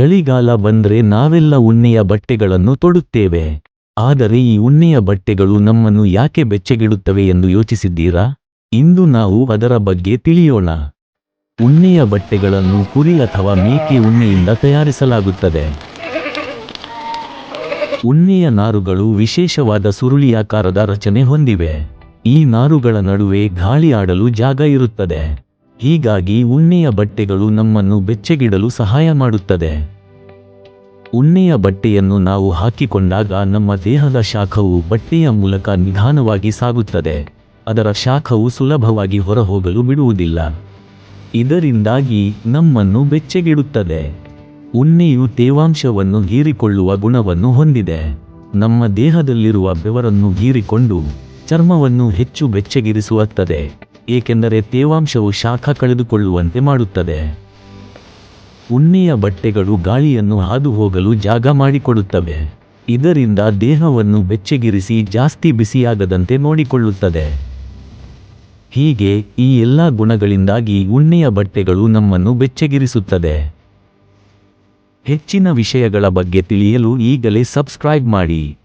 ಚಳಿಗಾಲ ಬಂದ್ರೆ ನಾವೆಲ್ಲ ಉಣ್ಣೆಯ ಬಟ್ಟೆಗಳನ್ನು ತೊಡುತ್ತೇವೆ. ಆದರೆ ಈ ಉಣ್ಣೆಯ ಬಟ್ಟೆಗಳು ನಮ್ಮನ್ನು ಯಾಕೆ ಬೆಚ್ಚಗಿಡುತ್ತವೆ ಎಂದು ಯೋಚಿಸಿದ್ದೀರಾ? ಇಂದು ನಾವು ಅದರ ಬಗ್ಗೆ ತಿಳಿಯೋಣ. ಉಣ್ಣೆಯ ಬಟ್ಟೆಗಳನ್ನು ಕುರಿ ಅಥವಾ ಮೇಕೆ ಉಣ್ಣೆಯಿಂದ ತಯಾರಿಸಲಾಗುತ್ತದೆ. ಉಣ್ಣೆಯ ನಾರುಗಳು ವಿಶೇಷವಾದ ಸುರುಳಿಯಾಕಾರದ ರಚನೆ ಹೊಂದಿವೆ. ಈ ನಾರುಗಳ ನಡುವೆ ಗಾಳಿ ಆಡಲು ಜಾಗ ಇರುತ್ತದೆ. ಹೀಗಾಗಿ ಉಣ್ಣೆಯ ಬಟ್ಟೆಗಳು ನಮ್ಮನ್ನು ಬೆಚ್ಚಗಿಡಲು ಸಹಾಯ ಮಾಡುತ್ತದೆ. ಉಣ್ಣೆಯ ಬಟ್ಟೆಯನ್ನು ನಾವು ಹಾಕಿಕೊಂಡಾಗ ನಮ್ಮ ದೇಹದ ಶಾಖವು ಬಟ್ಟೆಯ ಮೂಲಕ ನಿಧಾನವಾಗಿ ಸಾಗುತ್ತದೆ. ಅದರ ಶಾಖವು ಸುಲಭವಾಗಿ ಹೊರಹೋಗಲು ಬಿಡುವುದಿಲ್ಲ. ಇದರಿಂದಾಗಿ ನಮ್ಮನ್ನು ಬೆಚ್ಚಗಿಡುತ್ತದೆ. ಉಣ್ಣೆಯು ತೇವಾಂಶವನ್ನು ಹೀರಿಕೊಳ್ಳುವ ಗುಣವನ್ನು ಹೊಂದಿದೆ. ನಮ್ಮ ದೇಹದಲ್ಲಿರುವ ಬೆವರನ್ನು ಹೀರಿಕೊಂಡು ಚರ್ಮವನ್ನು ಹೆಚ್ಚು ಬೆಚ್ಚಗಿರಿಸುತ್ತದೆ. ಏಕೆಂದರೆ ತೇವಾಂಶವು ಶಾಖ ಕಳೆದುಕೊಳ್ಳುವಂತೆ ಮಾಡುತ್ತದೆ. ಉಣ್ಣೆಯ ಬಟ್ಟೆಗಳು ಗಾಳಿಯನ್ನು ಹಾದು ಹೋಗಲು ಜಾಗ ಮಾಡಿಕೊಡುತ್ತವೆ. ಇದರಿಂದ ದೇಹವನ್ನು ಬೆಚ್ಚಗಿರಿಸಿ ಜಾಸ್ತಿ ಬಿಸಿಯಾಗದಂತೆ ನೋಡಿಕೊಳ್ಳುತ್ತದೆ. ಹೀಗೆ ಈ ಎಲ್ಲ ಗುಣಗಳಿಂದಾಗಿ ಉಣ್ಣೆಯ ಬಟ್ಟೆಗಳು ನಮ್ಮನ್ನು ಬೆಚ್ಚಗಿರಿಸುತ್ತದೆ. ಹೆಚ್ಚಿನ ವಿಷಯಗಳ ಬಗ್ಗೆ ತಿಳಿಯಲು ಈಗಲೇ ಸಬ್ಸ್ಕ್ರೈಬ್ ಮಾಡಿ.